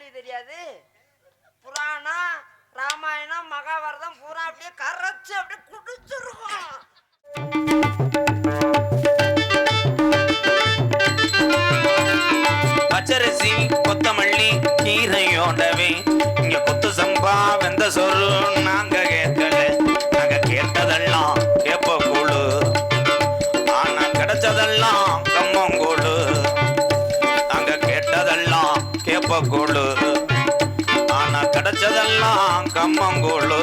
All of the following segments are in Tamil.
கேள்வி தெரியாது. புராணம் ராமாயணம் மகாபாரதம் பூரா அப்படியே கரைச்சு அப்படியே குடிச்சிருக்கோம். பச்சரிசி கொத்தமல்லி கீரையோடவே இங்க கொத்து சம்பா வெந்த சொல் நாங்க கேட்கல. நாங்க கேட்டதெல்லாம் கேப்ப ஆனா கிடைச்சதெல்லாம் கம்மங்கூழு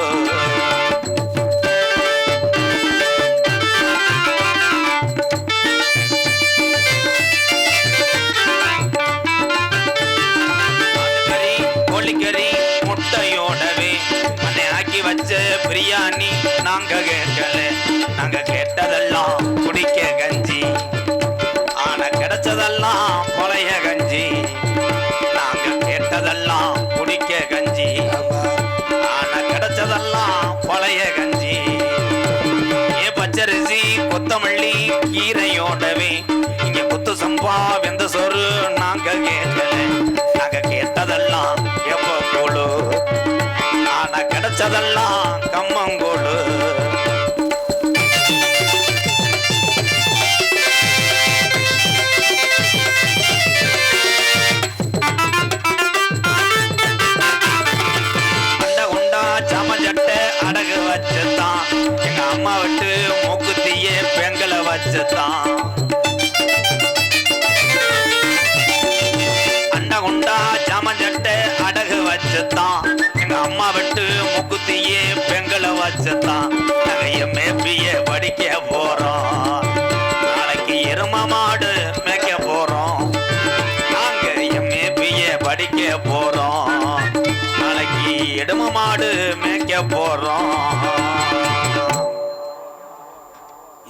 சம்பா வெந்த சோறு நாங்க கேட்கல. நாங்க கேட்டதெல்லாம் எப்ப கூழு ஆனா கிடைச்சதெல்லாம் கம்மங்கூழு அடகு வச்சுதான் எங்க அம்மா விட்டு மூக்குத்திய பெங்களை வச்சுதான் நிறைய மேப்பிய படிக்க போறோம். நாளைக்கு எரும மாடு மேய்க்க போறோம். நாங்க எம்ஏபிய படிக்க போறோம். நாளைக்கு எரும மாடு மேய்க்க போறோம்.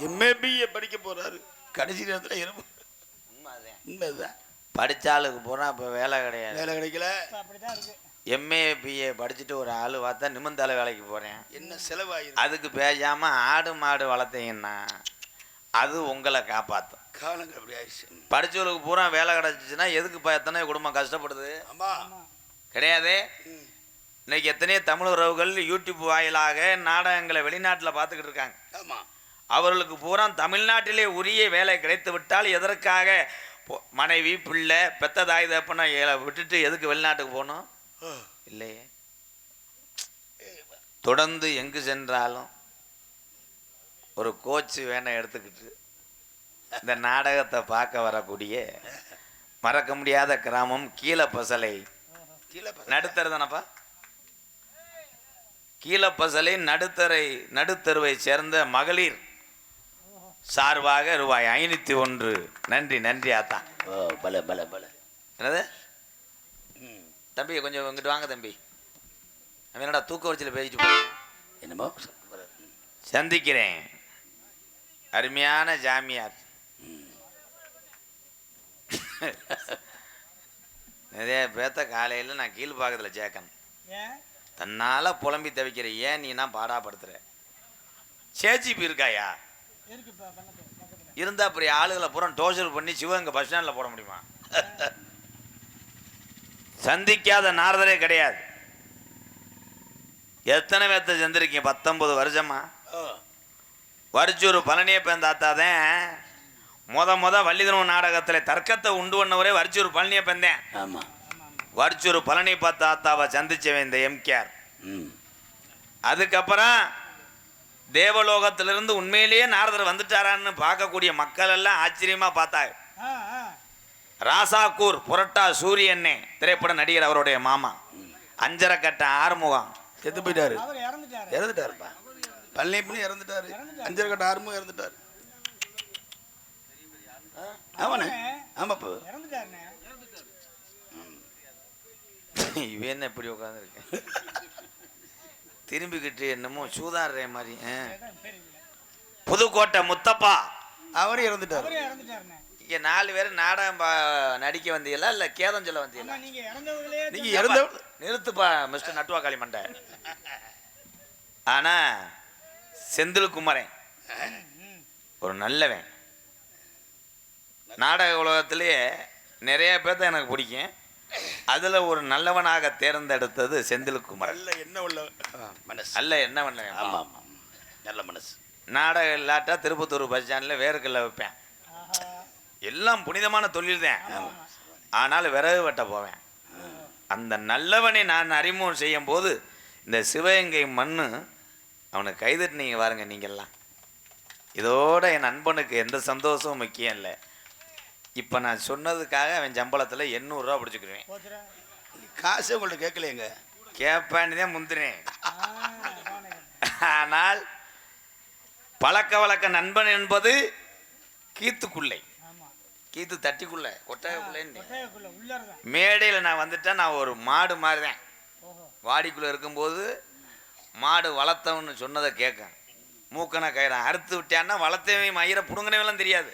எம்ஏபிஏ படிக்க போறாரு. கடைசி நேரத்தில் எறும்பு உண்மைதான். படிச்சாளுக்கு போனா இப்ப வேலை கிடையாது. வேலை கிடைக்கல. எம்ஏ பிஏ படிச்சுட்டு ஒரு ஆள் பார்த்தா நிமிந்தால வேலைக்கு போறேன். என்ன செலவாயிருக்கு அதுக்கு பேசாம ஆடு மாடு வளர்த்தீங்கன்னா அது உங்களை காப்பாத்தும். காலங்கள் அப்படி ஆயிடுச்சு. படிச்சவளுக்கு பூரா வேலை கிடைச்சிச்சுன்னா எதுக்கு இப்போ எத்தனை குடும்பம் கஷ்டப்படுது? கிடையாது. இன்னைக்கு எத்தனையோ தமிழ் உறவுகள் யூடியூப் வாயிலாக நாடகங்களை வெளிநாட்டில் பார்த்துக்கிட்டு இருக்காங்க. ஆமா. அவர்களுக்கு பூரா தமிழ்நாட்டிலே உரிய வேலை கிடைத்து விட்டால் எதற்காக மனைவி பிள்ளை பெத்த தாய் தப்பனை விட்டுட்டு எதுக்கு வெளிநாட்டுக்கு போகணும். இல்லையே. தொடர்ந்து எங்கு சென்றாலும் ஒரு கோச் வேனை எடுத்துக்கிட்டு இந்த நாடகத்தை பார்க்க வரக்கூடிய மறக்க முடியாத கிராமம் கீழே பாரு. நடுத்தரு தானப்பா? கீழப்பசலை நடுத்தரை நடுத்தருவை சேர்ந்த மகளிர் சார்பாக ரூபாய் ஐநூத்தி ஒன்று. நன்றி நன்றி ஆத்தா. ஓ பல பல பல. என்னது. தம்பி கொஞ்சம் இங்கிட்டு வாங்க தம்பி. அவன் என்னடா தூக்க வரிசையில் பேசிட்டு போய் என்னமோ? சந்திக்கிறேன். அருமையான ஜாமியார். நிறைய பேத்த காலையில் நான் கீழ்பாக்கத்தில் சேர்க்கணும். தன்னால புலம்பி தவிக்கிற ஏன் நீ நான் பாடாப்படுத்துற சேச்சிபி இருக்காயா? இருந்தா அப்படி ஆளுகளை பூரா டோசர் பண்ணி சிவகங்கை பஸ் ஸ்டாண்டில் போட முடியுமா? சந்திக்காத நாரதரே கிடையாது. எத்தனை பேர்த்த சந்திருக்கீங்க? பத்தொன்பது வருஷமா? ஓ வரிச்சூர் பழனியை தாத்தாதான் முத முத வள்ளிதனம் நாடகத்தில் தர்க்கத்தை உண்டு பண்ணவரே வரிச்சூர் பழனியை பேந்தேன். ஆமா. வரிச்சூர் பழனி தாத்தாவை சந்திச்சவன் இந்த எம்கேஆர். அதுக்கப்புறம் தேவலோகத்திலிருந்து உண்மையிலேயே நாரதர் வந்துட்டாரான்னு பார்க்கக்கூடிய மக்கள் எல்லாம் ஆச்சரியமா பார்த்தாங்க. ராசாக்கூர் புரட்டா சூரியண்ணே திரைப்பட நடிகர் அவருடைய மாமா. அஞ்சரை கட்ட ஆறுமுகம். செத்து போயிட்டாரு. அவர் இறந்துட்டாரு. இறந்துட்டாருப்பா. பழனியப்பனு இறந்துட்டாரு. அஞ்சரை கட்ட ஆறுமுகம் இறந்துட்டாரு. ஆமாண்ணே. ஆமாப்பா. இவன் என்ன இப்படி உட்காந்துருக்கேன் திரும்பிக்கிட்டு என்னமோ சூதாடுற மாதிரி. புதுக்கோட்டை முத்தப்பா. அவரும் இறந்துட்டாரு. இங்க நாலு பேர் நாடகம் பா- நடிக்க வந்தீங்களா? இல்ல கேதம் சொல்ல வந்தீங்களா? அம்மா நீங்க இறந்தவங்களே நீங்க இறந்த நிறுத்துப்பா மிஸ்டர் நட்டுவாக்காளி மண்டை. ஆனா செந்தில் குமரன் ஒரு நல்லவன். நாடக உலகத்திலேயே நிறைய பேர்த்த எனக்கு பிடிக்கும். அதுல ஒரு நல்லவனாக தேர்ந்தெடுத்தது செந்தில்குமரன். நல்ல என்ன உள்ள மனசு. அல்ல என்ன பண்ண ஆமா ஆமா. நல்ல மனசு. நாடகம் இல்லாட்டா திருப்பத்தூர் பஸ் ஸ்டாண்டில் வேர்க்கல்ல வைப்பேன். எல்லாம் புனிதமான தொழில் தான் ஆனாலும் விறகு வெட்ட போவேன். அந்த நல்லவனை நான் அறிமுகம் செய்யும் போது இந்த சிவகங்கை மண்ணு அவனுக்கு கைதட்டினீங்க பாருங்க நீங்கெல்லாம். இதோட என் நண்பனுக்கு எந்த சந்தோஷமும் முக்கியம் இல்லை. இப்போ நான் சொன்னதுக்காக அவன் சம்பளத்தில் எண்ணூறுரூவா பிடிச்சிக்கிருவேன். காசே உங்கள்ட்ட கேட்கலையேங்க? கேட்பான்னு தான் முந்தினேன். ஆனால் பழக்க வழக்க நண்பன் என்பது கீத்துக்குள்ளை. கீத்து தட்டிக்குள்ள கொட்டகைக்குள்ளே மேடையில் நான் வந்துட்டேன் நான் ஒரு மாடு மாதிரி தான் வாடிக்குள்ளே இருக்கும்போது மாடு வளர்த்தவன்னு சொன்னதை கேட்க மூக்கனை கயிறான். அறுத்து விட்டான்னா வளர்த்தவன் மயிரை புடுங்கினவெல்லாம் தெரியாது.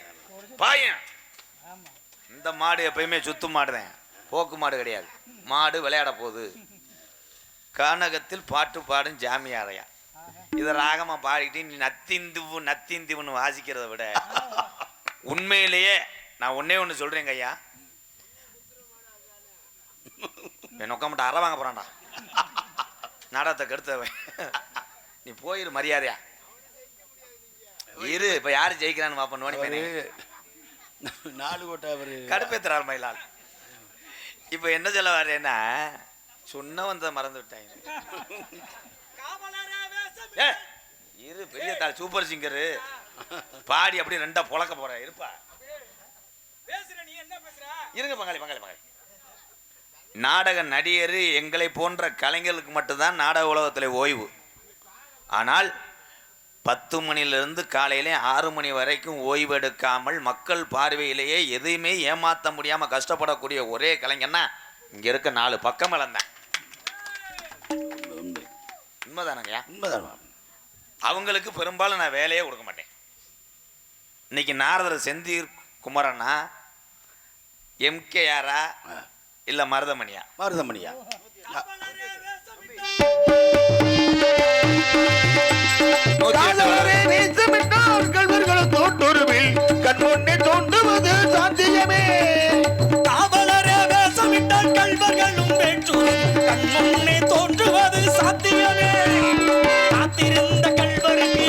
பாயன். இந்த மாடு எப்பயுமே சுத்து மாடு தான் போக்கு மாடு கிடையாது. மாடு விளையாட போகுது. கானகத்தில் பாட்டு பாடும் ஜாமியாரையா. இதை ராகமா பாடிக்கிட்டு நீ நத்திந்துவு நத்திந்துவுன்னு வாசிக்கிறத விட உண்மையிலேயே நான் ஒண்ணே ஒன்று சொல்றேங்க ஐயா. என் மட்டும் அற வாங்க போறான்டா. நாடகத்தை கெடுத்தவன். நீ போயிரு மரியாதையா. இரு இப்ப யாரு ஜெயிக்கிறான்னு அவரு மேனே. நாலு கோட்டை அவரு. கடுப்பேத்துறாரு மயிலால். இப்ப என்ன சொல்ல வரேன்னா சொன்ன வந்த மறந்து விட்டாங்க இரு பெரிய தாள் சூப்பர் சிங்கரு. பாடி அப்படியே ரெண்டா பொழக்க போற இருப்பா. இருங்க பங்காளி பங்காளி பங்காளி நாடக நடிகர் எங்களை போன்ற கலைஞர்களுக்கு மட்டும்தான் நாடக உலகத்தில் ஓய்வு. ஆனால் பத்து மணிலிருந்து காலையிலே ஆறு மணி வரைக்கும் ஓய்வு எடுக்காமல் மக்கள் பார்வையிலேயே எதையுமே ஏமாற்ற முடியாமல் கஷ்டப்படக்கூடிய ஒரே கலைஞன்னா இங்கே இருக்க நாலு பக்கம் இழந்தேன் உண்மை உண்மைதானங்கய்யா உண்மைதான். அவங்களுக்கு பெரும்பாலும் நான் வேலையே கொடுக்க மாட்டேன். இன்னைக்கு நாரதர் செந்தீர் குமரனா? எம்கேஆரா இல்லை மருதமணியா? மருதமணியா? கல்வர்களும் தோற்றுருவில் கண் முன்னே தோன்றுவது சாத்தியமே. காவலரே வேஷமிட்டால் கள்வர்களும் வேற்றுரும் கண் முன்னே தோன்றுவது சாத்தியமே. காத்திருந்த கள்வருக்கு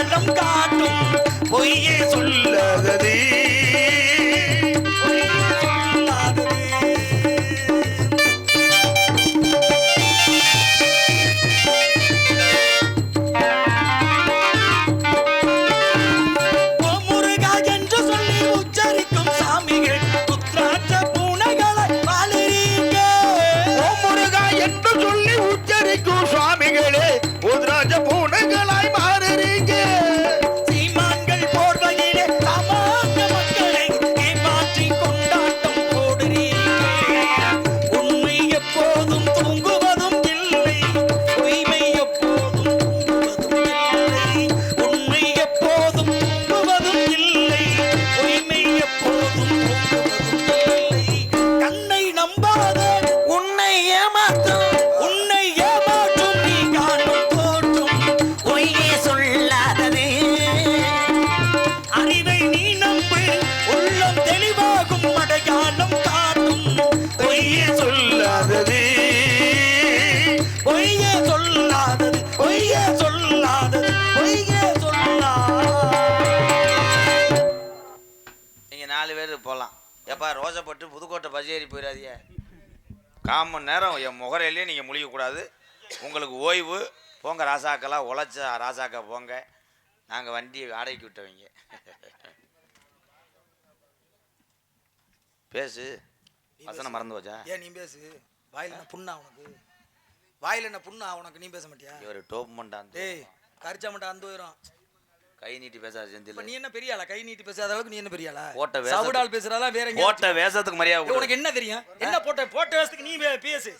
அடையாளம் காட்டும் பொய்யே சொல்லாததே. ஏறி போயிடாதீங்க கால் மணி நேரம் என் முகரையிலே நீங்கள் முழிக்கக்கூடாது. உங்களுக்கு ஓய்வு போங்க ராசாக்கெல்லாம் உழைச்ச ராசாக்கா போங்க. நாங்கள் வண்டி வாடகைக்கு விட்டவங்க. பேசு. வசனம் மறந்து போச்சா ஏன் நீ பேசு? வாயில என்ன புண்ணா உனக்கு? வாயில என்ன புண்ணா உனக்கு? நீ பேச மாட்டியா? இவர் டோப் மண்டான் டேய் கரிச்சா மட்டும் அந்த உயரம் கை நீட்டி பேசாத செந்தில் நீ என்ன பெரிய ஆளா? கை நீட்டி பேசாத அளவுக்கு நீ என்ன பெரிய ஆளா? போட்ட வேஷத்துக்கு- சவுடால் பேசுறாளா? வேற எங்க போட்ட வேஷத்துக்கு மரியாதை. உனக்கு என்ன தெரியும்? என்ன போட்ட போட்ட வேஷத்துக்கு நீ பேசு.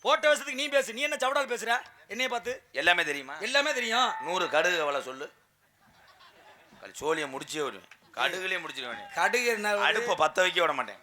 போட்ட வேஷத்துக்கு நீ பேசு. நீ என்ன சவுடால் பேசுற? என்னைய பார்த்து. எல்லாமே தெரியுமா? எல்லாமே தெரியும். நூறு கடுகு அவளை சொல்லு. கல் சோழியை முடிச்சே விடுவேன். கடுகுலயே முடிச்சிருவேன் கடுகு என்ன அடுப்பை பத்த வைக்க விட மாட்டேன்.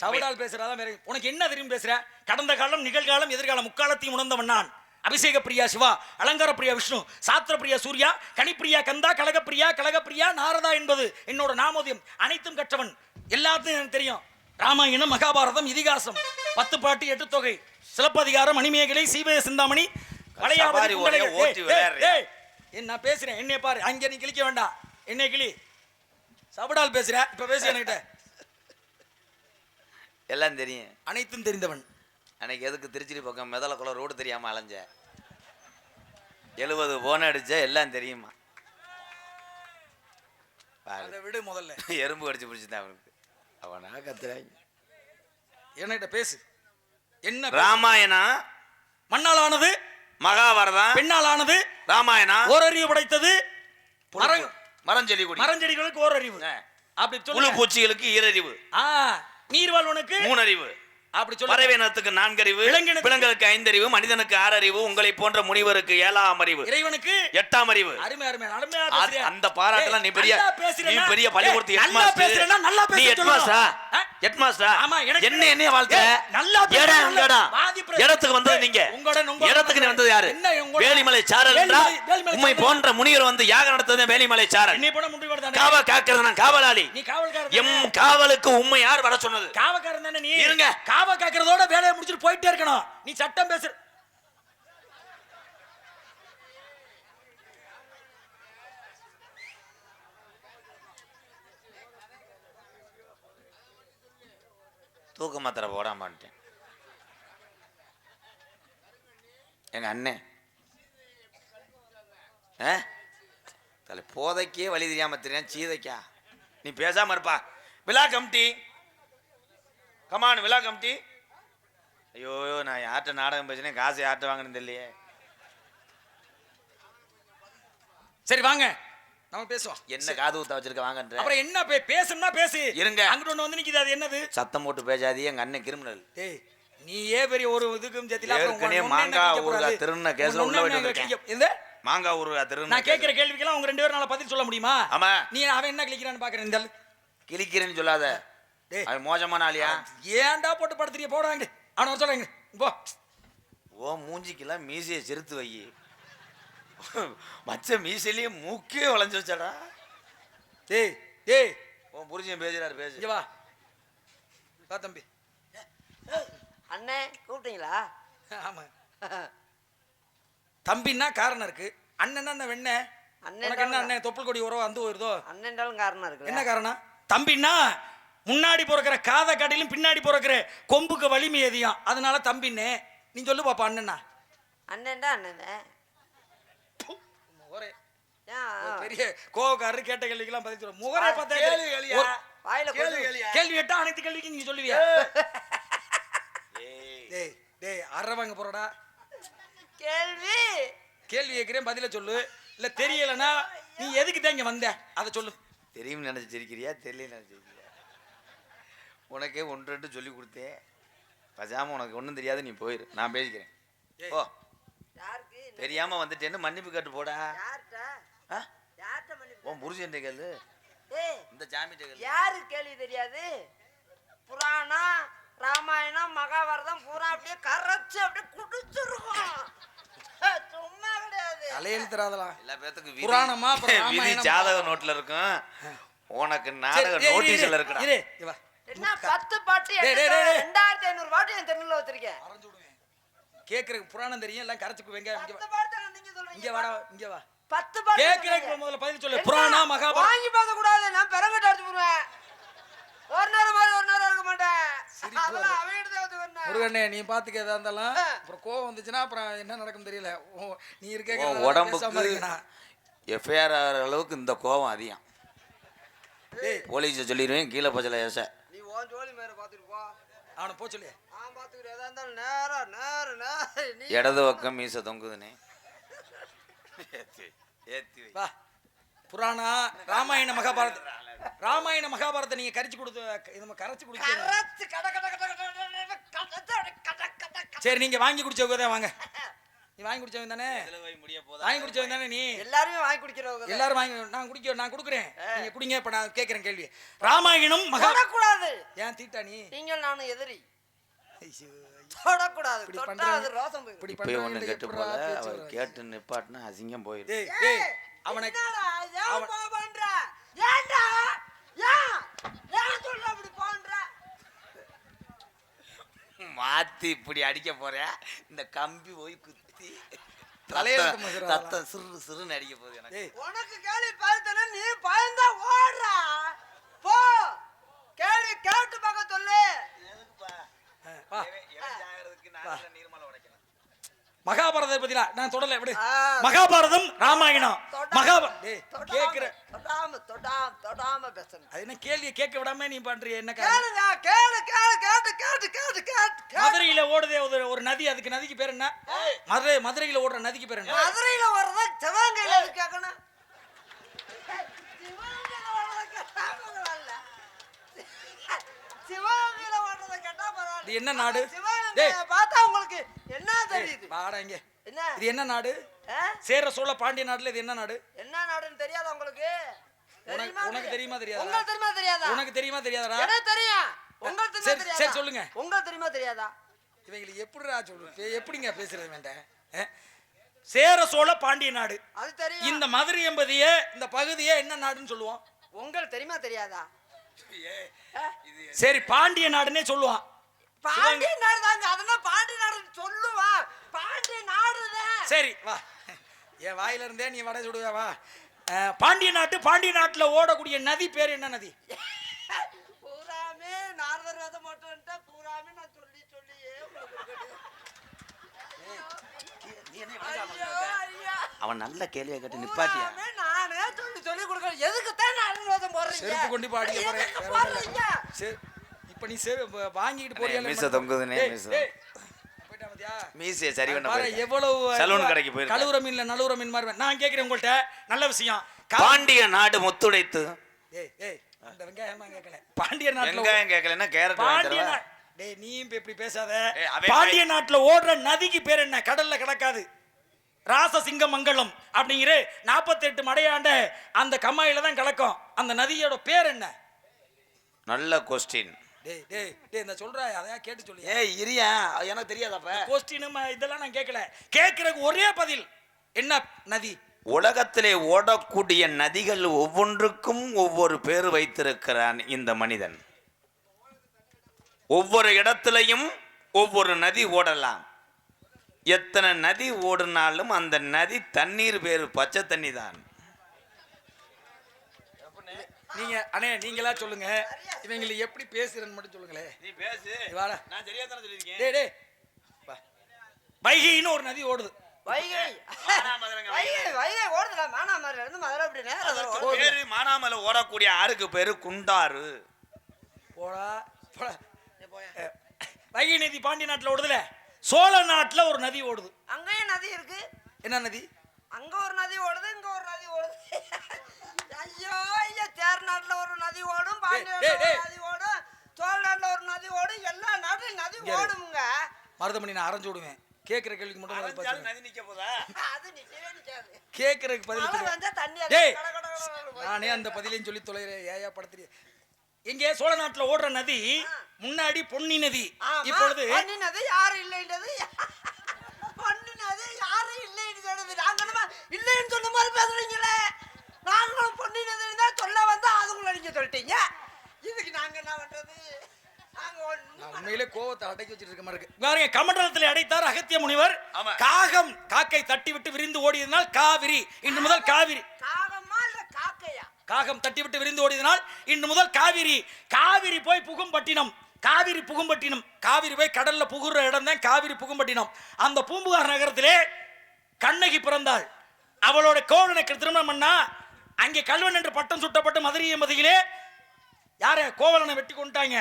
சவுடால் பேசுறாதா வேற உனக்கு என்ன தெரியும் பேசுற? கடந்த காலம் நிகழ்காலம் எதிர்காலம் முக்காலத்தையும் உணர்ந்தவன் நான். அபிஷேக பிரியா சிவா அலங்கார பிரியா விஷ்ணு சாத்திர பிரியா சூர்யா கனிப்பிரியா கந்தா கலகப்பிரியா கலகப்பிரியா நாரதா என்பது என்னோட நாமோதயம். அனைத்தும் கற்றவன். எல்லாத்தையும் எனக்கு தெரியும். ராமாயணம் மகாபாரதம் இதிகாசம். பத்து பாட்டு எட்டு தொகை. சிலப்பதிகாரம் மணிமேகலை சீவய சிந்தாமணி வளையாபதி நான் பேசுறேன். என்னைய பாரு. அங்க நீ கிழிக்க வேண்டாம். என்னை கிளி சபடால் பேசுற. இப்ப பேசு என்கிட்ட எல்லாம் தெரியும். அனைத்தும் தெரிந்தவன். அன்னைக்கு எதுக்கு திருச்சிரி பக்கம் மெதலக்குள்ள ரோடு தெரியாம அலைஞ்ச? எழுபது போன அடிச்ச எல்லாம் தெரியுமா? அதை விடு முதல்ல. எறும்பு கடிச்சு பிடிச்சிதான் அவனுக்கு. அவனா கத்துறாங்க? என்கிட்ட பேசு. என்ன? ராமாயணம் மண்ணால் ஆனது மகாபாரதம் பெண்ணால் ஆனது ராமாயணம் ஓரறிவு படைத்தது? மரம் மரஞ்செடி மரஞ்செடிகளுக்கு ஓரறிவு. அப்படி சொல்லு. பூச்சிகளுக்கு ஈரறிவு. ஆ. நீர்வாழ்வனுக்கு? மூணறிவு. அப்படி சொல்லு பறவையினத்துக்கு நான்கறிவு விலங்கினத்துக்கு- விலங்குகளுக்கு ஐந்தறிவு மனிதனுக்கு ஆறறிவு உங்களை போன்ற முனிவருக்கு ஏழாம் அறிவு இறைவனுக்கு எட்டாம் அறிவு. அருமை அருமை அருமையா அது- பேசுறியா? அந்த பாராட்டெல்லாம் நீ பெரிய ஏய், நல்லா பேசுறேன்னா- நீ பெரிய பள்ளிக்கூடத்து ஏய், நல்லா பேசுறேன்னா நல்லா நீ பேச ஹெட்மாஸ்டரா சொல்லணும். ஆ? ஹெட்மாஸ்டரா ஆமா, எனக்கு என்ன என்னைய வாழ்த்த ஏய், நல்லா பேசுற, இடம் நல்லா- எங்கடா வாதி பிரச்சனை. இடத்துக்கு வந்தது ஏய், நீங்க. இடத்துக்கு நீ வந்தது யாரு? வேலிமலை சாரல் என்றா. போன்ற முனிவர் வந்து யாகம் நடத்தது வேலிமலை சாரல். என்னை போன முடி தானே காவ காக்கிறது நான் காவலாளி. நீ எம்? காவலுக்கு உண்மை யார் வர சொன்னது? காவக்காரன் தானே நீ? இருங்க. காவ கேட்கறதோட வேலையை முடிச்சுட்டு போயிட்டே இருக்கணும். நீ சட்டம் பேசுற தூக்க மாத்திரை போடாமட்டேன் எங்க அண்ணன் ஆ? தலை போதைக்கே வழி தெரியாம தெரியும் சீதைக்கா. நீ பேசாம இருப்பா. விழா கமிட்டி கமான் விழா கமிட்டி. ஐயோ நான் யார்கிட்ட நாடகம் பேசினேன்? காசு யார்கிட்ட வாங்கணும் தெரியலையே. சரி வாங்க. நம்ம பேசுவோம். என்ன காது ஊத்த வச்சிருக்க? வாங்கன்ற. அப்புறம் என்ன பே பேசணும்னா பேசு. இருங்க. அங்கிட்டு ஒண்ணு வந்து நிக்குது அது என்னது? சத்தம் போட்டு பேசாதீ எங்க அண்ணன் கிரிமினல். டேய் நீ ஏன் பெரிய ஒரு இதுக்கும் ஜெத்தில ஏற்கனவே மாங்காய் கூடாது? திருடின கேஸ்ல உள்ள போயிட்டு வந்திருக்கேன். எந்த? மாங்காய் ஊருகா திரு நான் கேட்கிற கேள்விக்கெல்லாம் உங்க ரெண்டு பேரும் பதில் சொல்ல முடியுமா? ஆமா. நீ அவன் என்ன கிளிக்கிறான்னு பாக்குறேன் இந்த ஆளு. கிழிக்கிறேன்னு சொல்லாத. டேய். அவன் மோசமான ஆளியா? ஏன்டா போட்டு படுத்துறீங்க போடாங்க அவனை வர சொல்றேங்க போ. ஓ மூஞ்சிக்கெல்லாம் மீசையை செருத்து வை. மச்ச மீசையிலேயே மூக்கே வளைஞ்சு வச்சாடா. டேய் டேய். உன் புரிஞ்சன் பேசுறாரு பேசு. வா. வா தம்பி. அண்ணே கூப்பிட்டீங்களா? ஆமா. தம்பின்னா காரணம் இருக்கு. அண்ணன்னா அந்த வெண்ண? அண்ணன் என்ன அண்ணன்? தொப்புள் கொடி உறவு? வந்து வருதோ அண்ணன்டாலும் காரணம் இருக்குல்ல. என்ன காரணம்? தம்பின்னா முன்னாடி பிறக்கிற காதை காட்டிலும் பின்னாடி பிறக்கிற கொம்புக்கு வலிமை அதிகம் அதனால தம்பின்னு நீ சொல்லு பாப்பா அண்ணனா? அண்ணன்டா அண்ணன் பெரிய கோவக்காரரு கேட்ட கேள்விக்கெல்லாம் பதில் சொல்ல முகரே பார்த்தா கேள்வி? ஒரு- வாயில கொசு. கேள்வி கேட்டா அனைத்து கேள்விக்கும் நீங்க சொல்லுவியா? டேய் டேய் அறவாங்க போறடா. கேள்வி. கேள்வி கேட்கிறேன் பதில சொல்லு. இல்ல தெரியலனா நீ எதுக்கு தான் இங்க வந்த? அதை சொல்லு. தெரியும் நினைச்சு சிரிக்கிறியா? தெரியல நினைச்சு உனக்கே ஒன்று ரெண்டு சொல்லி கொடுத்தேன். பசாம உனக்கு ஒன்றும் தெரியாது நீ போயிரு. நான் பேசிக்கிறேன். ஓ யாருக்கு? தெரியாம வந்துட்டேன்னு மன்னிப்பு கேட்டு போடா. உன் புருஷன் கேளு. ஏய் இந்த கேளு. யாரு கேள்வி தெரியாது? புராணம் ராமாயணம் மகாபாரதம் பூரா அப்படியே கரைச்சு அப்படியே குடிச்சிருக்கோம் சும்மா கிடையாது. தலையெழுத்துறாதலாம் எல்லா பேத்துக்கும் புராணமா, அப்புறம் விதி ராமாயணம், ஜாதக நோட்ல இருக்கும். உனக்கு நாடக நோட்டீஸ்ல இருக்குடா. இரு இங்க வா. என்ன பத்து பாட்டு. ரெண்டாயிரத்தி ஐநூறு பாட்டு என் தெருவில் வச்சிருக்கேன். கேக்குறதுக்கு புராணம் தெரியும் எல்லாம் கரைச்சுக்கு வெங்க இங்க பத்து வா. பாட்டு நீங்க சொல்றீங்க. இங்க வாடா இங்க வா. பத்து பாட்டு கேக்குறதுக்கு. முதல்ல பதில் சொல்லு. என்ன? புராணா மகாபாரதம். வாங்கி பார்க்க கூடாது நான் பெரங்கட்ட அடிச்சு போடுவேன். ஒரு நேரம் மாதிரி ஒரு நேரம் இருக்க மாட்டேன். அதெல்லாம். முருகண்ணே நீ பாத்துக்க எதா இருந்தாலும் அப்புறம் கோவம் வந்துச்சுன்னா அப்புறம் என்ன நடக்கும் தெரியல. ஓ, நீ இருக்க உன் உடம்புக்கு எஃப்ஐஆர் ஆகிற அளவுக்கு இந்த கோபம் அதிகம். டேய் போலீஸை சொல்லிடுவேன் கீழே பச்சல ஏச உன் ஜோலி மேல அவனை போ சொல்லு. நான் எதா இருந்தாலும் நேரா நேர இடது பக்கம் மீச தொங்குதுனே ஏத்தி வா. புராணா ராமாயண மகாபாரத ராமாயண மகாபாரத நீங்க கரைச்சு கொடுத்து நம்ம கரைச்சு குடிச்சு சரி நீங்க வாங்கி குடிச்சவங்க தான் வாங்க. நீ வாங்கி குடிச்சவங்க தானே? முடிய வாங்கி குடிச்சவங்க தானே நீ? எல்லாருமே வாங்கி குடிக்கிறவங்க. எல்லாரும் வாங்கி நான் குடிக்க நான் கொடுக்குறேன். நீங்க குடிங்க இப்ப நான் கேட்கறேன் கேள்வி. ராமாயணம் மகா தொடக்கூடாது. ஏன் தீட்டா நீ? நீங்கள் நானும் எதிரி. தொடக்கூடாது. ரோசம் இப்படி ஒண்ணு கெட்டு போல அவர்? கேட்டு நிப்பாட்டினா அசிங்கம் போயிடும் அவனை பண்ற? ஏன்டா? ஏன்? அப்படி போன்ற? மாத்தி இப்படி அடிக்க போறேன் இந்த கம்பி போய் குத்தி. தலையெழுத்து ரத்தம் சிறு சிறுன்னு அடிக்க போகுது எனக்கு. உனக்கு கேள்வி பார்த்தனா நீ பயந்தா ஓடுறா. போ. கேள்வி கேட்டு பார்க்க சொல்லு. நீர்மலை மகாபாரதத்தை பத்திலா நான் தொடல ஆ. மகாபாரதம் ராமாயணம். தொடாம, மகாபா டேய் தொடாம, கேக்குற. தொடாம தொடாம தொடாம பேசணும். அது என்ன கேள்வியை கேட்க விடாம நீ பண்றிய என்ன? கேளுங்க கேளு கேளு கேட்டு கேட்டு கேட்டு கேட்டு மதுரையில ஓடுதே ஒரு ஒரு நதி அதுக்கு நதிக்கு பேர் என்ன? மதுரை மதுரையில ஓடுற நதிக்கு பேர் என்ன? மதுரையில வர்றத சிவகங்கையில கேட்கணும் சிவகங்கையில வர்றத கேட்டா என்ன நாடு? பார்த்தா உங்களுக்கு என்ன தெரியுது? வாடா இங்க. என்ன? இது என்ன நாடு? சேர சோழ பாண்டிய நாட்டுல இது என்ன நாடு? என்ன நாடுன்னு தெரியாதா உங்களுக்கு? உனக்கு தெரியுமா தெரியாதா? உங்களுக்கு தெரியுமா தெரியாதா? உனக்கு தெரியுமா தெரியாதடா எனக்கு தெரியும். உங்களுக்கு தெரியுமா தெரியாதா சரி, சொல்லுங்க. உங்களுக்கு தெரியுமா தெரியாதா? இவங்களுக்கு எப்படிடா சொல்லு எப்படிங்க பேசுறது வேண்டாம்? சேர சோழ பாண்டிய நாடு. அது தெரியும். இந்த மதுரை என்பதையே இந்த பகுதியே என்ன நாடுன்னு சொல்லுவோம் உங்களுக்கு தெரியுமா தெரியாதா? சரி பாண்டிய நாடுன்னே சொல்லுவான். பாண்டிய நாடு தாங்க அதெல்லாம் பாண்டிய நாடுன்னு சொல்லுவா. பாண்டிய நாடுதான் சரி வா. என் வாயில இருந்தே நீ வடை சுடுவ வா. பாண்டிய நாட்டு பாண்டிய நாட்டுல ஓடக்கூடிய நதி பேர் என்ன நதி? பூராமே நாரதர் வேதம் மட்டும் பூராமே நான் சொல்லி சொல்லியே. அவன் நல்ல கேள்வியை கேட்டு நிப்பாட்டியா? நானே சொல்லி சொல்லி கொடுக்கறேன். எதுக்கு தான் நாரதர் வேதம் போடுறீங்க? செருப்பு கொண்டு அடிக்க போறேன். இப்ப நீ வாங்கிட்டு போறியா மீசை தொங்குதுண்ணே, மீசை. மீசையை சரி பண்ண போயிருக்கேன். எவ்வளவு சலூன் கடைக்கு போயிருக்கேன். கழுவுற மீன்ல நழுவுற மீன் மாதிரி நான் கேக்குறேன் உங்கள்ட்ட நல்ல விஷயம். பாண்டிய நாடு முத்துடைத்து. ஏய் ஏய் அந்த வெங்காயமா கேட்கல. பாண்டிய நாட்டுல வெங்காயம் கேட்கலன்னா கேரட் பாண்டிய டேய் நீயும் இப்ப இப்படி பேசாத. பாண்டிய நாட்டுல ஓடுற நதிக்கு பேர் என்ன? கடல்ல கிடக்காது. ராசசிங்க மங்கலம் அப்படிங்கிற நாற்பத்தெட்டு மடையாண்ட அந்த கம்மாயில தான் கலக்கும் அந்த நதியோட பேர் என்ன? நல்ல கொஸ்டின் டேய் டேய் டேய் இந்த சொல்ற அதையா கேட்டு சொல்லி ஏய் இரியா எனக்கு தெரியாதப்ப. கொஸ்டின் இதெல்லாம் நான் கேட்கல கேட்கறதுக்கு ஒரே பதில் என்ன நதி? உலகத்திலே ஓடக்கூடிய நதிகள் ஒவ்வொன்றுக்கும் ஒவ்வொரு பேர் வைத்திருக்கிறான் இந்த மனிதன். ஒவ்வொரு இடத்திலையும் ஒவ்வொரு நதி ஓடலாம். எத்தனை நதி ஓடினாலும் அந்த நதி தண்ணீர் பேர் பச்சை தண்ணி தான் நீங்க அண்ணே நீங்களா சொல்லுங்க. இவங்களை எப்படி பேசுறேன்னு மட்டும் சொல்லுங்களேன் நீ பேசு. வாடா. நான் சரியா தானே சொல்லியிருக்கேன். டேய் டேய். வைகைன்னு ஒரு நதி ஓடுது. வைகை. வைகை. வைகை ஓடுதுடா. மானாமரில இருந்து மதுரை அப்படி ஓடுது. பேரு மானாமலை ஓடக்கூடிய ஆறுக்கு பேரு குண்டாறு. போடா போடா. நீ போயா. அஹ், வைகை நதி பாண்டிய நாட்டுல ஓடுதுல. சோழ நாட்டுல ஒரு நதி ஓடுது. அங்கேயும் நதி இருக்கு. என்ன நதி? அங்க ஒரு நதி ஓடுது இங்க ஒரு நதி ஓடுது. ஐயோ ஐயா சேர் நாட்டுல ஒரு நதி ஓடும் பாண்டிய நதி ஓடும் சோழ நாட்டுல ஒரு நதி ஓடும் எல்லா நாட்டுலயும் நதி. ஓடுமுங்க. மருதமணி நான் அரைஞ்சு விடுவேன். கேட்கிற கேள்விக்கு மட்டும் பதில் அரைஞ்சாலும் பாத்து நதி நிக்க போதா? அது நிக்கவே நிக்காது. கேட்கறதுக்கு பதில். வந்தா தண்ணி. நானே அந்த பதிலையும் சொல்லி தொலைகிறேன் ஏயா படத்துறிய இங்கே சோழ நாட்டுல ஓடுற நதி முன்னாடி பொன்னி நதி. இப்பொழுது பண்ணினது யாரும் இல்லைன்றது? பண்ணினது யாரும் இல்லைன்னு சொல்லுது நாங்க இல்லைன்னு சொன்ன மாதிரி பேசுறீங்களே? நாங்களும் பொண்ணினது தான் சொல்ல வந்தா அதுக்குள்ள நீங்க சொல்லிட்டீங்க. இதுக்கு நாங்க என்ன பண்றது? உண்மையிலே கோவத்தை அடக்கி வச்சிட்டு இருக்க மாதிரி பாருங்க கமண்டலத்தில் அடைத்தார் அகத்திய முனிவர். காகம் காக்கை தட்டி விட்டு விரிந்து ஓடியதனால் காவிரி இன்று முதல் காவிரி. காகமா இல்ல காக்கையா? காகம் தட்டி விட்டு விரிந்து ஓடியதனால் இன்று முதல் காவிரி. காவிரி போய் புகும்பட்டினம். காவிரி புகும்பட்டினம். காவிரி போய் கடல்ல புகுற இடம் தான் காவிரி புகும்பட்டினம். அந்த பூம்புகார் நகரத்திலே கண்ணகி பிறந்தாள். அவளோட கோவலனுக்கு திருமணம் பண்ணா அங்கே கல்வன் என்று பட்டம் சுட்டப்பட்ட மதுரை மதியிலே யார? கோவலனை வெட்டி கொண்டாங்க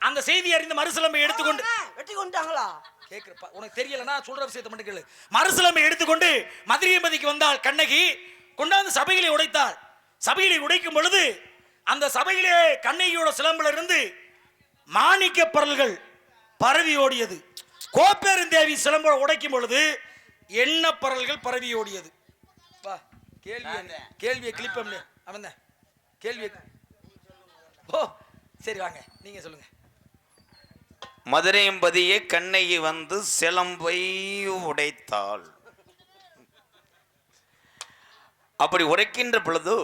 அந்த செய்தி அறிந்து மறுசிலம்பை எடுத்துக்கொண்டு வெட்டி கொண்டாங்களா கேக்குறப்ப உனக்கு தெரியலனா சொல்ற விஷயத்தை மட்டும் கேளு. மறுசிலம்பை எடுத்துக்கொண்டு மதுரை மதிக்கு வந்தாள் கண்ணகி கொண்டாந்து சபைகளை உடைத்தாள். சபையிலே உடைக்கும் பொழுது அந்த சபையிலே கண்ணகியோட சிலம்புல இருந்து மாணிக்க பரல்கள் பரவி ஓடியது. கோப்பெருந்தேவி சிலம்பை உடைக்கும் பொழுது எண்ண பரல்கள் பரவி ஓடியது. கேள்வி என்ன? கேள்வியை கிளிப்பம் அவன் தான். கேள்வி ஓ சரி வாங்க. நீங்க சொல்லுங்க. மதுரையம்பதியே கண்ணகி வந்து சிலம்பை உடைத்தாள். அப்படி உடைக்கின்ற பொழுது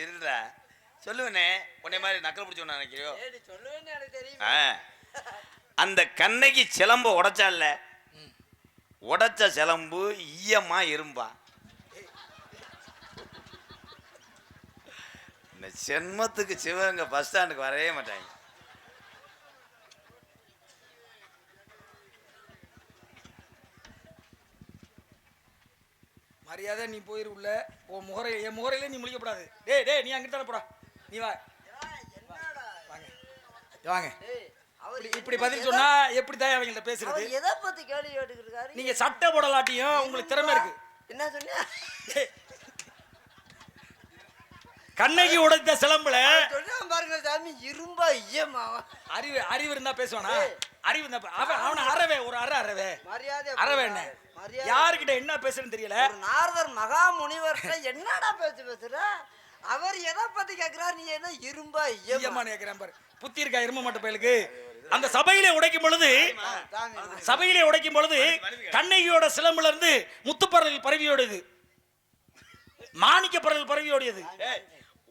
இருடா. சொல்லுவனே. உன்னை மாதிரி நக்கல் பிடிச்ச நினைக்கிறியோ. அந்த கண்ணகி சிலம்ப உடைச்சால உடைச்ச சிலம்பு ஈயமா இரும்பா. இந்த சென்மத்துக்கு சிவகங்கை பஸ் ஸ்டாண்டுக்கு வரவே மாட்டாங்க. மரியாதை நீ போயிரு உள்ள. உன் முகரை என் முகரையில நீ முழிக்கப்படாது. டேய் டேய் நீ அங்கிட்டு தானே போடா. நீ வா. வாங்க. வாங்க. இப்படி- இப்படி பதில் சொன்னா எப்படி தான் அவங்கள்ட்ட பேசுறது? எதை பத்தி கேள்வி கேட்டுக்கிட்டு நீங்க சட்டை போடலாட்டியும் உங்களுக்கு திறமை இருக்கு. என்ன சொன்னியா கண்ணகி உடைத்த சிலம்புல சொன்னா பாருங்க சாமி இரும்பா ஐயமாவா அறிவு அறிவு இருந்தா பேசுவானா? அறிவு இருந்தா அவன் அவன அறவே ஒரு அற அறவே. மரியாதை அறவே என்ன? யாருக்கிட்ட என்ன பேசுறேன்னு தெரியல. நாரதர் மகா முனிவர்கிட்ட என்னடா பேச்சு பேசுற? அவர் எதை பத்தி கேக்குறாரு? நீ என்ன இரும்பா ஐயமா ஐயம்மான்னு கேட்கிறேன் பாரு. புத்தி இருக்கா? எரும மாட்ட பயலுக்கு. அந்த சபையிலே உடைக்கும் பொழுது சபையிலே உடைக்கும் பொழுது கண்ணகியோட சிலம்புல இருந்து முத்துப்பறல் பரவியோடுது மாணிக்க பறல் பரவியோடியது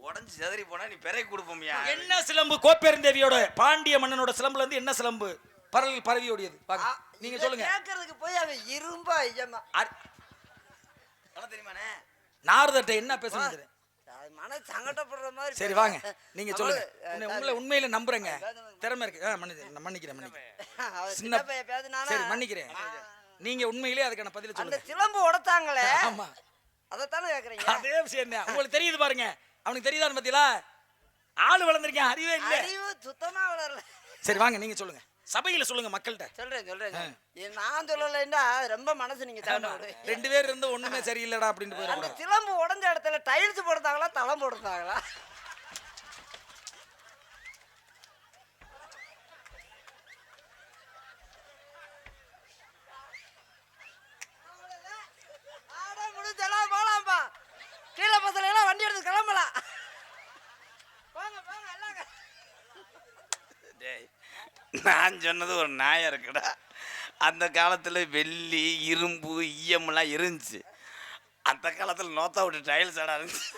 உடஞ்சு செதறி போனா நீ பிறை கொடுப்போம்யா என்ன சிலம்பு? கோப்பெருந்தேவியோட பாண்டிய மன்னனோட சிலம்புல இருந்து என்ன சிலம்பு? பரல் பரவியோடியது வாங்க நீங்க சொல்லுங்க. கேக்குறதுக்கு போய் அவன் இரும்பா ஐயமா அர்- தெரியுமாண்ணே? நாரதர்ட்ட என்ன. அது மன சங்கடப்படுற மாதிரி சரி. வாங்க. நீங்க சொல்லுங்க. உங்களை உண்மையில நம்புறேங்க. திறமை இருக்கு. மன்னிக்கிறேன் மன்னிக்கிறேன். சின்ன? சரி மன்னிக்கிறேன். நீங்க உண்மையிலே அதுக்கான பதில சொல்லுங்க. சிலம்பு உடைச்சாங்களே ஆமா. அதைத்தானே கேக்குறீங்க? அதே விஷயம் தான். உங்களுக்கு தெரியுது பாருங்க. அவனுக்கு தெரியுதான்னு பாத்தீங்களா ஆள் வளர்ந்துருக்கேன் அறிவே இல்ல. அறிவு சுத்தமா வளரல. சரி வாங்க நீங்க சொல்லுங்க. சபையில சொல்லுங்க மக்கள்கிட்ட. சொல்றேன் சொல்றேன் நான் சொல்லலைன்னா ரொம்ப மனசு நீங்க. ரெண்டு பேர் இருந்து ஒண்ணுமே சரியில்லடா அப்படின்னு அந்த போயிடக்கூடாது. சிலம்பு உடைஞ்ச இடத்துல டைல்ஸ் போடுறாங்களா தளம் போடுறாங்களா ஆட முடிஞ்செல்லாம் போலாம்ப்பா கீழே பசங்க எல்லாம் வண்டி எடுத்து கிளம்பலாம் போங்க போங்க எல்லாம் க- டேய், நான் சொன்னது ஒரு நாயம் இருக்குடா. அந்த காலத்தில் வெள்ளி இரும்பு ஈயம்லாம் இருந்துச்சு. அந்த காலத்தில் நோத்தா விட்டு டைல்ஸ் ஆடா இருந்துச்சு.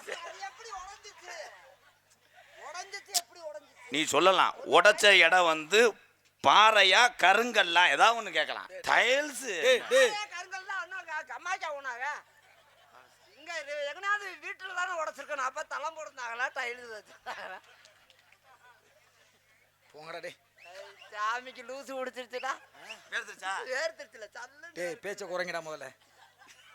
நீ சொல்லலாம். உடைச்ச இடம் வந்து பாறையா கருங்கல்லாம் ஏதாவது ஒன்று கேட்கலாம். டைல்ஸ் டேய் டேய் ஏன் கருங்கல்லாம் ஒண்ணும் க- கம்மாய்க்கா ஊனாக இங்க இது எங்கனாவது வீட்டுல தானே உடைச்சிருக்கணும் அப்ப தளம் போடுறாங்களா டைல்ஸ் வச்சிருக்காங்களா போங்கடா டேய் சாமிக்கு லூசு பிடிச்சிருச்சுடா வேர்த்துருச்சுல சல்லு டேய் பேச்ச குறைங்கடா முதல்ல.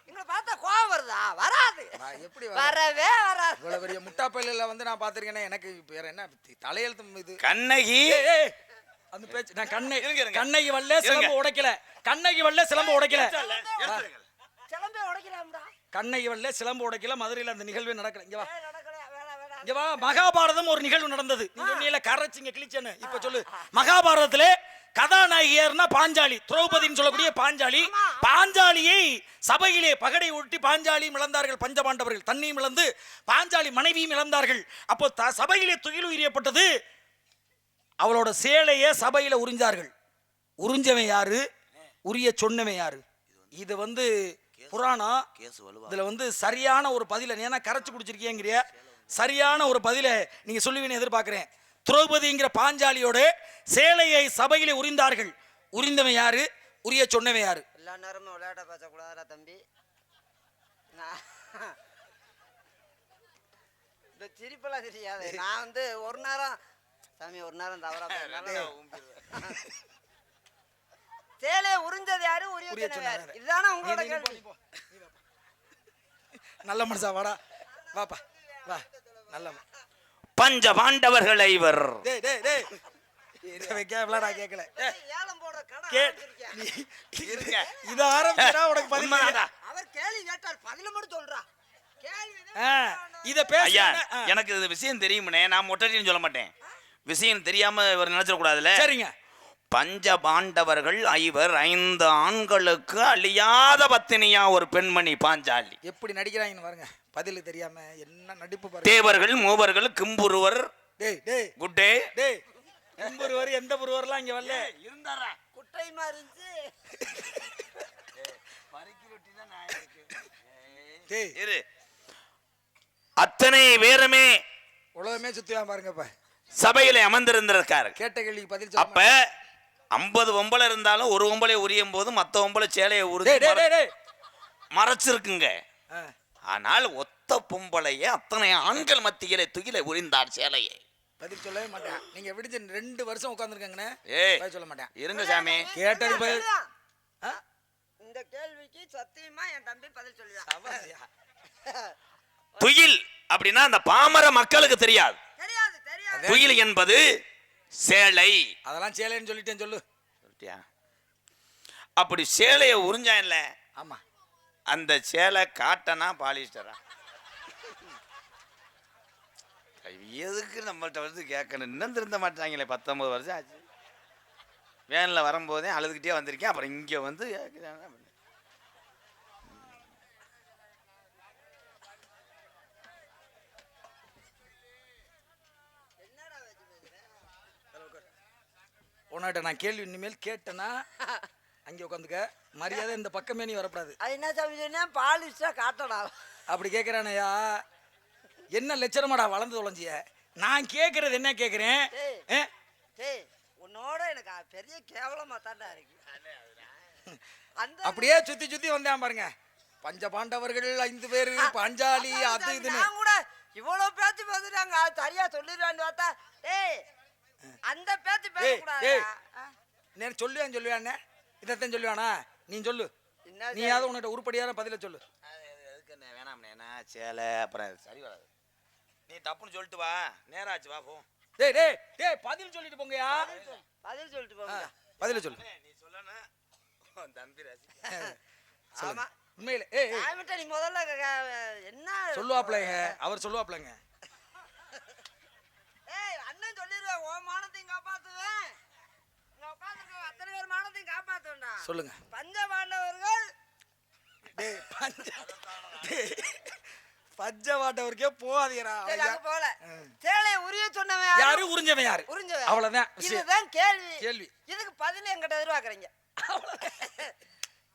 எங்களை பார்த்தா கோவம் வருதா? வராது. நான் எப்படி வர வரவே வராது. இவ்வளவு பெரிய முட்டா பையில வந்து நான் பாத்திருக்கேனே எனக்கு வேற என்ன தலையெழுத்து இது. கண்ணகி. ஏய், ஏய், அந்த பேச்சு நான் கண்ணை இருங்க, இருங்க. கண்ணகி வல்ல சிலம்பு உடைக்கல. கண்ணகி வல்ல சிலம்பு உடைக்கல. சிலம்பே உடைக்கலாம்டா. கண்ணகி வல்ல சிலம்பு உடைக்கல மதுரையில அந்த நிகழ்வே நடக்கல. இங்க வா. ஏய், நடக்கல. வேணாம் வேணாம். இங்க வா மகாபாரதம் ஒரு நிகழ்வு நடந்தது. நீ சொன்னீல கரைச்சிங்க கிழிச்சேன்னு. இப்ப சொல்லு. மகாபாரதத்திலே கதாநாயகியர்னா பாஞ்சாலி திரௌபதின்னு சொல்லக்கூடிய பாஞ்சாலி. பாஞ்சாலியை சபையிலே பகடை ஒட்டி பாஞ்சாலியும் இழந்தார்கள் பஞ்சபாண்டவர்கள். தண்ணியும் இழந்து பாஞ்சாலி மனைவியும் இழந்தார்கள். அப்போ த- சபையிலே துயில் உயிரியப்பட்டது அவளோட சேலையை சபையில உறிஞ்சார்கள். உறிஞ்சவன் யாரு? உரிய சொன்னவன் யாரு? இது வந்து புராணம். இதுல வந்து சரியான ஒரு பதில நீ என்ன கரைச்சு குடிச்சிருக்கீங்கிறிய சரியான ஒரு பதில நீங்க சொல்லுவீன்னு எதிர்பார்க்கிறேன். திரௌபதிங்கிற பாஞ்சாலியோட சேலையை சபையிலே உரிந்தார்கள். உரிந்தவன் யாரு? உரிய சொன்னவன் யாரு? எல்லா நேரமும் விளையாட்ட பேசக்கூடாதுடா தம்பி. நான் இந்த சிரிப்பெல்லாம் தெரியாது. நான் வந்து ஒரு நேரம் சாமி ஒரு நேரம் தவறா சேலையை உறிஞ்சது யாரு? உரிய யாரு? இதுதானே உங்களோட கேள்வி. நல்ல மனுஷா வாடா. வாப்பா. வா. நல்ல பஞ்ச பாண்டவர்கள் ஐவர். டேய் டேய் டேய். இதை கேட்கல. ஆரம்பிச்சா உனக்கு பதில். அவர் கேள்வி கேட்டார் பதில மட்டும் சொல்றா. இத பேச எனக்கு இது விஷயம் தெரியுமனே. நான் மொட்டைன்னு சொல்ல மாட்டேன். விஷயம் தெரியாம இவர் நினைச்சிடக்கூடாதுல்ல சரிங்க. பஞ்ச பாண்டவர்கள் ஐவர் ஐந்து ஆண்களுக்கு அழியாத பத்தினியா ஒரு பெண்மணி பாஞ்சாலி. எப்படி நடிக்கிறாங்கன்னு பாருங்க. பதில் தெரியாம என்ன நடிப்பு தேவர்கள் மூவர்கள் கிம்புருவர். டேய் டேய். குட்டே டேய் எம்பொருவர் எந்த பொருவர்லாம் இங்க வரல? இருந்தாரா? குட்டையுமா இருந்துச்சு. டேய். இரு. அத்தனை பேருமே உலகமே சுத்தியா பாருங்க இப்ப சபையில அமர்ந்திருந்திருக்காரு. கேட்ட கேள்விக்கு பதில் அப்ப ஐம்பது ஒம்பளை இருந்தாலும் ஒரு ஒம்பளை உரியும் போது மத்த ஒம்பளை சேலையை டேய் உரிச்சு டேய் டேய் டேய். மறைச்சிருக்குங்க. ஆ, ஆனால் ஒத்த பொம்பளையே அத்தனை ஆண்கள் மத்தியிலே துகிலை உரிந்தார் சேலையை. பதில் சொல்லவே மாட்டேன். நீங்க விடுஞ்ச ரெண்டு வருஷம் உட்காந்துருக்கங்கண்ணே ஏய் பதில் சொல்ல மாட்டேன். இருங்க சாமி. கேட்டது பதில்? இந்த கேள்விக்கு சத்தியமா என் தம்பி பதில் சொல்லுவான் துயில் அப்படின்னா அந்த பாமர மக்களுக்கு தெரியாது. தெரியாது தெரியாது. துயில் என்பது சேலை. அதெல்லாம் சேலைன்னு சொல்லிட்டேன் சொல்லு. சொல்லிட்டியா? அப்படி சேலையை உறிஞ்சான்ல ஆமா. அந்த சேலை காட்டனா பாலிஸ்டரா? எதுக்கு நம்மள்கிட்ட வந்து கேட்கணும்? இன்னும் திருந்த மாட்டாங்களே பத்தொம்பது வருஷம் ஆச்சு. வேனில் வரும்போதே அழுதுகிட்டே வந்திருக்கேன். அப்புறம் இங்கே வந்து கேட்குறாங்க உன்னாட்ட நான் கேள்வி இனிமேல் கேட்டேன்னா அங்கே உட்காந்துக்க. மரியாதை இந்த பக்கமே நீ வரக்கூடாது. அது என்ன சாமி சொன்னா பாலிஷா காட்டணும் அப்படி கேட்குறானயா என்ன லட்சணமாடா வளர்ந்து தொலைஞ்சிய? நான் கேட்கறது என்ன கேட்குறேன் உன்னோட எனக்கு பெரிய கேவலமா தாண்டா இருக்கு. அப்படியே சுத்தி சுத்தி வந்தேன் பாருங்க. பஞ்ச பாண்டவர்கள் ஐந்து பேர் பஞ்சாலி அது இதுன்னு. நான் கூட இவ்வளவு பேச்சு பேசுறாங்க அது சரியா சொல்லிடுவான்னு பார்த்தா டேய் அந்த பேச்சு ஏய், ஏய். பேசக்கூடாதா நேரம் சொல்லுவேன் சொல்லுவானே இதைத்தான் சொல்லுவானா? நீ சொல்லு. என்ன நீயாவது உன்கிட்ட உருப்படியான பதில சொல்லு. எதுக்கு வேணாம்ண்ணே சேலை அப்புறம் சரி வராது. நீ தப்புன்னு சொல்லிட்டு வா. நேரம் ஆச்சு வா போ. டேய் டேய் டேய் பதில் சொல்லிட்டு போங்கயா பதில் சொல்லிட்டு போங்க. பதில சொல்லு. நீ சொல்லணும் தம்பி ரசி ஆமா. உண்மையில ஏய் ஆமிட்ட நீ முதல்ல என்ன? சொல்லுவாப்லங்க அவர் சொல்லுவாப்லங்க ஏய் அண்ணன் சொல்லிடுவேன் உன் மானத்தையும் காப்பாத்துவேன். அத்தனை பேர் மானத்தையும் காப்பாத்துவேன்டா சொல்லுங்க. பஞ்ச பாண்டவர்கள் டேய் பஞ்ச டேய் பஞ்சவாட்டவருக்கே போகாதீரா சரி, அங்க போகல. சேலையை உரிய சொன்னவன் யாரு? உறிஞ்சவன் யாரு? உறிஞ்சவன். அவ்வளவுதான். இதுதான் கேள்வி. கேள்வி. இதுக்கு பதில் என்கிட்ட எதிர்பார்க்கறீங்க.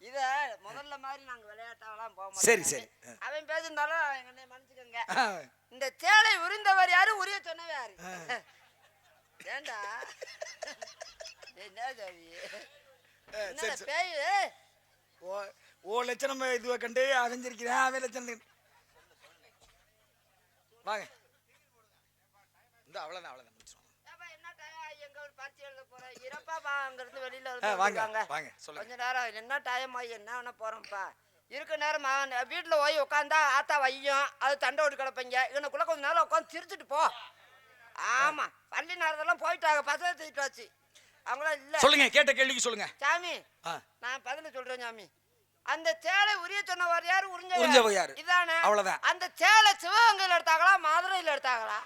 இத முதல்ல மாதிரி நாங்க விளையாட்டாவெல்லாம் போக மாட்டோம். சரி, சரி. அவன் பேசியிருந்தாலும் என்னை மன்னிச்சுக்கோங்க. இந்த சேலை உரிந்தவர் யாரு? உரிய சொன்னவர் யாரு? ஏண்டா? என்ன. பேய் ஓ ஓ லட்சணம் இதுவை கண்டு அடைஞ்சிருக்கிறேன் அவன் லட்சணம். வாங்க. இந்த அவ்வளோதான் அவ்வளோதான். கொஞ்ச நேரம் என்ன டைம் ஆகி என்ன பண்ண போறோம்ப்பா? இருக்க நேரம் வீட்டுல போய் உட்காந்தா ஆத்தா வையும் அது தண்டை ஓடி கிடப்பீங்க இவனுக்குள்ள கொஞ்ச நேரம் உட்காந்து சிரிச்சிட்டு போ. ஆமா பள்ளி நேரத்தெல்லாம் போயிட்டாங்க. பசங்க தூக்கிட்டு வச்சு. அவங்களாம் இல்ல. சொல்லுங்க கேட்ட கேள்விக்கு சொல்லுங்க. சாமி. நான் பதில சொல்றேன் சாமி. அந்த சேலை உரிய சொன்னவர் யாரு? உறிஞ்சவர் யாரு? இதானே? அவ்வளவுதான். அந்த சேலை சிவகங்கையில் எடுத்தாங்களா மதுரையில் எடுத்தாங்களா?